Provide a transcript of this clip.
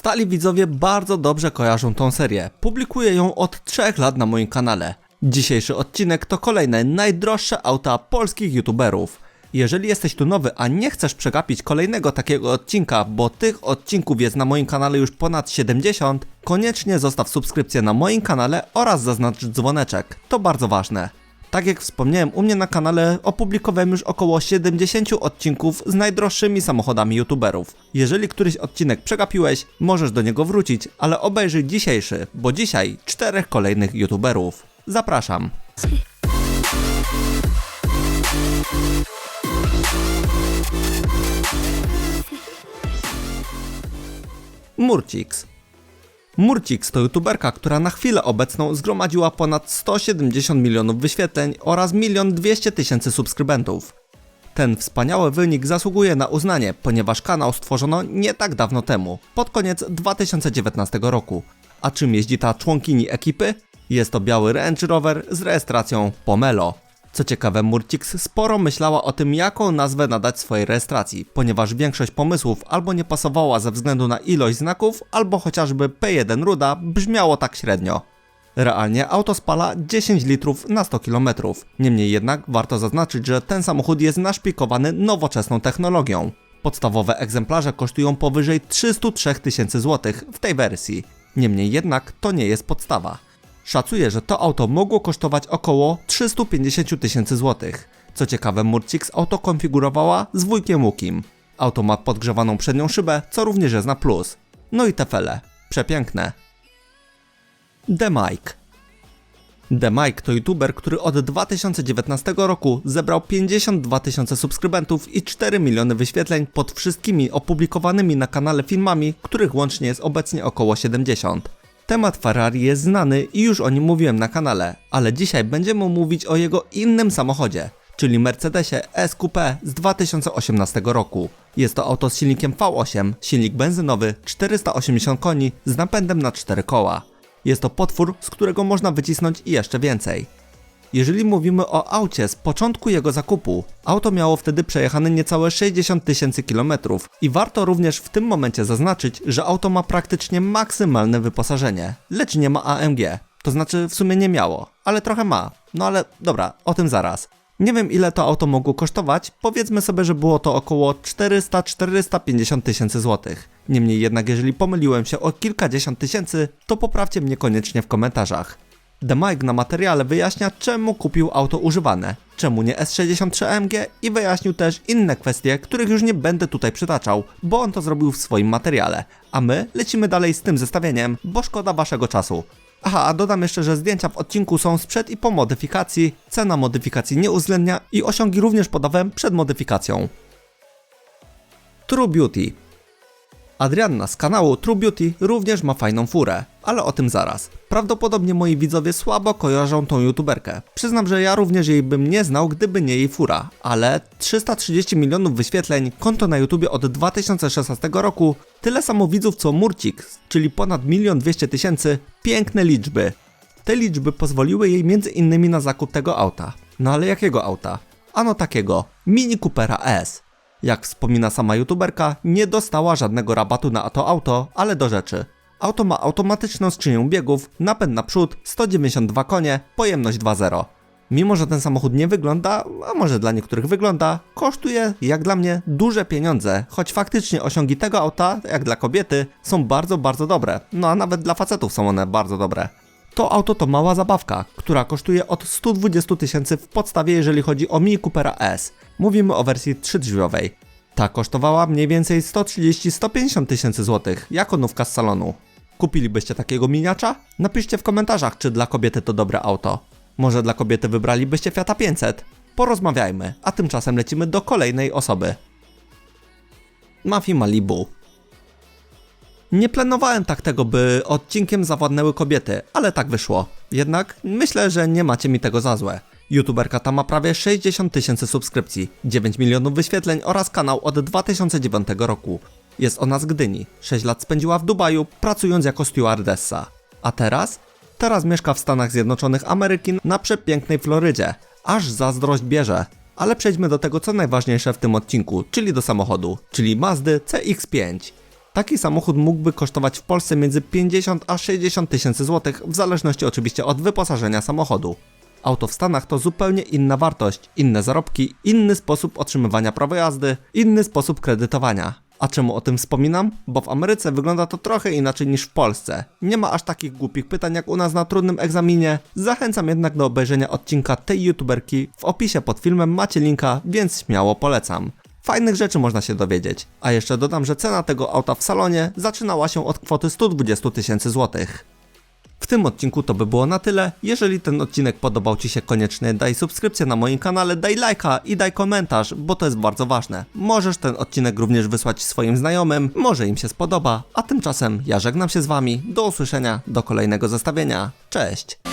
Stali widzowie bardzo dobrze kojarzą tą serię. Publikuję ją od 3 lat na moim kanale. Dzisiejszy odcinek to kolejne najdroższe auta polskich youtuberów. Jeżeli jesteś tu nowy, a nie chcesz przegapić kolejnego takiego odcinka, bo tych odcinków jest na moim kanale już ponad 70, koniecznie zostaw subskrypcję na moim kanale oraz zaznacz dzwoneczek. To bardzo ważne. Tak jak wspomniałem, u mnie na kanale opublikowałem już około 70 odcinków z najdroższymi samochodami youtuberów. Jeżeli któryś odcinek przegapiłeś, możesz do niego wrócić, ale obejrzyj dzisiejszy, bo dzisiaj czterech kolejnych youtuberów. Zapraszam. Murcix. Murcix to youtuberka, która na chwilę obecną zgromadziła ponad 170 milionów wyświetleń oraz 1 200 tysięcy subskrybentów. Ten wspaniały wynik zasługuje na uznanie, ponieważ kanał stworzono nie tak dawno temu, pod koniec 2019 roku. A czym jeździ ta członkini ekipy? Jest to biały Range Rover z rejestracją Pomelo. Co ciekawe, Murcix sporo myślała o tym, jaką nazwę nadać swojej rejestracji, ponieważ większość pomysłów albo nie pasowała ze względu na ilość znaków, albo chociażby P1 Ruda brzmiało tak średnio. Realnie auto spala 10 litrów na 100 km. Niemniej jednak warto zaznaczyć, że ten samochód jest naszpikowany nowoczesną technologią. Podstawowe egzemplarze kosztują powyżej 303 tysięcy złotych w tej wersji. Niemniej jednak to nie jest podstawa. Szacuje, że to auto mogło kosztować około 350 tysięcy złotych. Co ciekawe, Murcix auto konfigurowała z wujkiem Łukim. Auto ma podgrzewaną przednią szybę, co również jest na plus. No i te fele. Przepiękne. The Mike. The Mike to youtuber, który od 2019 roku zebrał 52 tysiące subskrybentów i 4 miliony wyświetleń pod wszystkimi opublikowanymi na kanale filmami, których łącznie jest obecnie około 70. Temat Ferrari jest znany i już o nim mówiłem na kanale, ale dzisiaj będziemy mówić o jego innym samochodzie, czyli Mercedesie SQP z 2018 roku. Jest to auto z silnikiem V8, silnik benzynowy, 480 koni z napędem na 4 koła. Jest to potwór, z którego można wycisnąć i jeszcze więcej. Jeżeli mówimy o aucie z początku jego zakupu, auto miało wtedy przejechane niecałe 60 tysięcy kilometrów i warto również w tym momencie zaznaczyć, że auto ma praktycznie maksymalne wyposażenie, lecz nie ma AMG. To znaczy w sumie nie miało, ale trochę ma. No ale dobra, o tym zaraz. Nie wiem ile to auto mogło kosztować, powiedzmy sobie, że było to około 400-450 tysięcy złotych. Niemniej jednak jeżeli pomyliłem się o kilkadziesiąt tysięcy, to poprawcie mnie koniecznie w komentarzach. The Mike na materiale wyjaśnia czemu kupił auto używane, czemu nie S63 AMG i wyjaśnił też inne kwestie, których już nie będę tutaj przytaczał, bo on to zrobił w swoim materiale. A my lecimy dalej z tym zestawieniem, bo szkoda waszego czasu. Aha, a dodam jeszcze, że zdjęcia w odcinku są sprzed i po modyfikacji, cena modyfikacji nie uwzględnia i osiągi również podawałem przed modyfikacją. True Beauty Adrianna z kanału True Beauty również ma fajną furę, ale o tym zaraz. Prawdopodobnie moi widzowie słabo kojarzą tą youtuberkę. Przyznam, że ja również jej bym nie znał, gdyby nie jej fura, ale 330 milionów wyświetleń, konto na YouTubie od 2016 roku, tyle samo widzów co Murcix, czyli ponad 1 200 tysięcy, piękne liczby. Te liczby pozwoliły jej między innymi na zakup tego auta. No ale jakiego auta? Ano takiego, Mini Coopera S. Jak wspomina sama youtuberka, nie dostała żadnego rabatu na to auto, ale do rzeczy. Auto ma automatyczną skrzynię biegów, napęd naprzód, 192 konie, pojemność 2.0. Mimo, że ten samochód nie wygląda, a może dla niektórych wygląda, kosztuje, jak dla mnie, duże pieniądze, choć faktycznie osiągi tego auta, jak dla kobiety, są bardzo, bardzo dobre. No a nawet dla facetów są one bardzo dobre. To auto to mała zabawka, która kosztuje od 120 tysięcy w podstawie, jeżeli chodzi o Mini Coopera S. Mówimy o wersji trzydrzwiowej. Ta kosztowała mniej więcej 130-150 tysięcy złotych, jako nówka z salonu. Kupilibyście takiego miniacza? Napiszcie w komentarzach, czy dla kobiety to dobre auto. Może dla kobiety wybralibyście Fiata 500? Porozmawiajmy, a tymczasem lecimy do kolejnej osoby. Mafii Malibu. Nie planowałem tak tego, by odcinkiem zawładnęły kobiety, ale tak wyszło. Jednak myślę, że nie macie mi tego za złe. YouTuberka ta ma prawie 60 tysięcy subskrypcji, 9 milionów wyświetleń oraz kanał od 2009 roku. Jest ona z Gdyni, 6 lat spędziła w Dubaju, pracując jako stewardessa. A teraz? Teraz mieszka w Stanach Zjednoczonych Ameryki na przepięknej Florydzie. Aż zazdrość bierze. Ale przejdźmy do tego, co najważniejsze w tym odcinku, czyli do samochodu, czyli Mazdy CX-5. Taki samochód mógłby kosztować w Polsce między 50 a 60 tysięcy złotych, w zależności oczywiście od wyposażenia samochodu. Auto w Stanach to zupełnie inna wartość, inne zarobki, inny sposób otrzymywania prawa jazdy, inny sposób kredytowania. A czemu o tym wspominam? Bo w Ameryce wygląda to trochę inaczej niż w Polsce. Nie ma aż takich głupich pytań jak u nas na trudnym egzaminie. Zachęcam jednak do obejrzenia odcinka tej youtuberki. W opisie pod filmem macie linka, więc śmiało polecam. Fajnych rzeczy można się dowiedzieć. A jeszcze dodam, że cena tego auta w salonie zaczynała się od kwoty 120 tysięcy złotych. Tym odcinku to by było na tyle. Jeżeli ten odcinek podobał Ci się, koniecznie daj subskrypcję na moim kanale, daj lajka i daj komentarz, bo to jest bardzo ważne. Możesz ten odcinek również wysłać swoim znajomym, może im się spodoba. A tymczasem ja żegnam się z Wami. Do usłyszenia, do kolejnego zestawienia. Cześć!